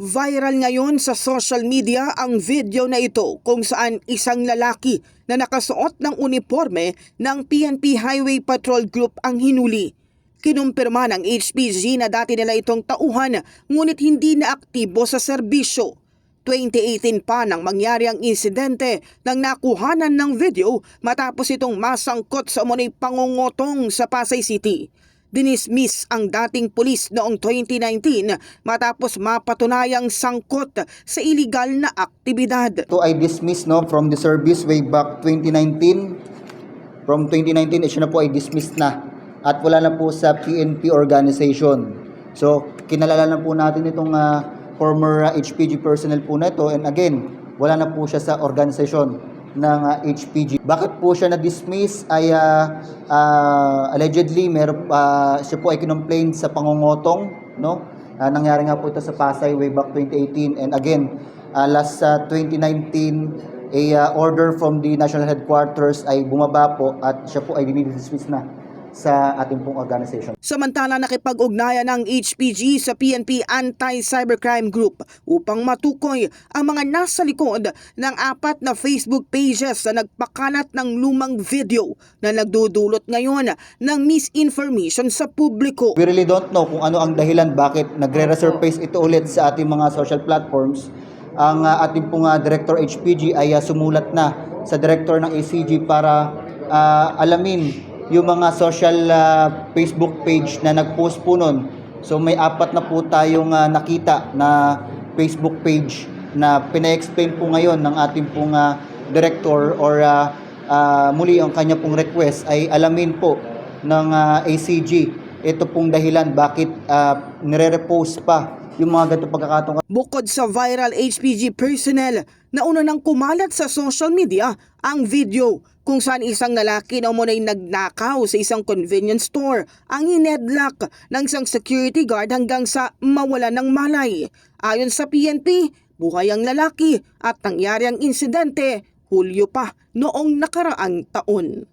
Viral ngayon sa social media ang video na ito kung saan isang lalaki na nakasuot ng uniforme ng PNP Highway Patrol Group ang hinuli. Kinumpirma ng HPG na dati nila itong tauhan ngunit hindi na aktibo sa serbisyo. 2018 pa nang mangyari ang insidente nang nakuhanan ng video matapos itong masangkot sa umunay pangungotong sa Pasay City. Dinismiss ang dating pulis noong 2019 matapos mapatunayang sangkot sa iligal na aktibidad. Ito ay dismissed no, from the service way back 2019. From 2019, eh, siya na po ay dismissed na. At wala na po sa PNP organization. So, kinalala na po natin itong ah, former ah, HPG personnel po na ito. And again, wala na po siya sa organization ng ah, HPG. Bakit po siya na-dismiss? Ay ah, ah, allegedly meron ah, siya po ay kinomplain sa pangungotong no? Ah, nangyari nga po ito sa Pasay way back 2018 and again ah, last sa 2019 a ah, order from the national headquarters ay bumaba po at siya po ay dinidismiss na sa ating pong organization. Samantala nakipag-ugnayan ng HPG sa PNP Anti-Cybercrime Group upang matukoy ang mga nasa likod ng apat na Facebook pages na nagpakalat ng lumang video na nagdudulot ngayon ng misinformation sa publiko. We really don't know kung ano ang dahilan bakit nagre-resurface ito ulit sa ating mga social platforms. Ang ah, ating pong ah, Director HPG ay ah, sumulat na sa Director ng ACG para ah, alamin yung mga social ah, Facebook page na nag-post po nun. So may apat na po tayong ah, nakita na Facebook page na pina-explain po ngayon ng ating pong ah, Director or ah, ah, muli ang kanya pong request ay alamin po ng ah, ACG ito pong dahilan bakit uh, nire-repost pa yung mga ganito pagkakataon Bukod sa viral HPG personnel, nauna nang kumalat sa social media ang video kung saan isang lalaki na umunay nagnakaw sa isang convenience store ang inedlock ng isang security guard hanggang sa mawala ng malay. Ayon sa PNP, buhay ang lalaki at nangyari ang insidente Hulyo pa noong nakaraang taon.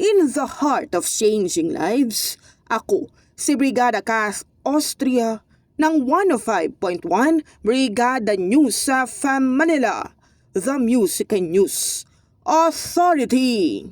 In the heart of changing lives, ako si Brigada Cas Austria ng 105.1 Brigada News sa FAM Manila, The Music and News Authority.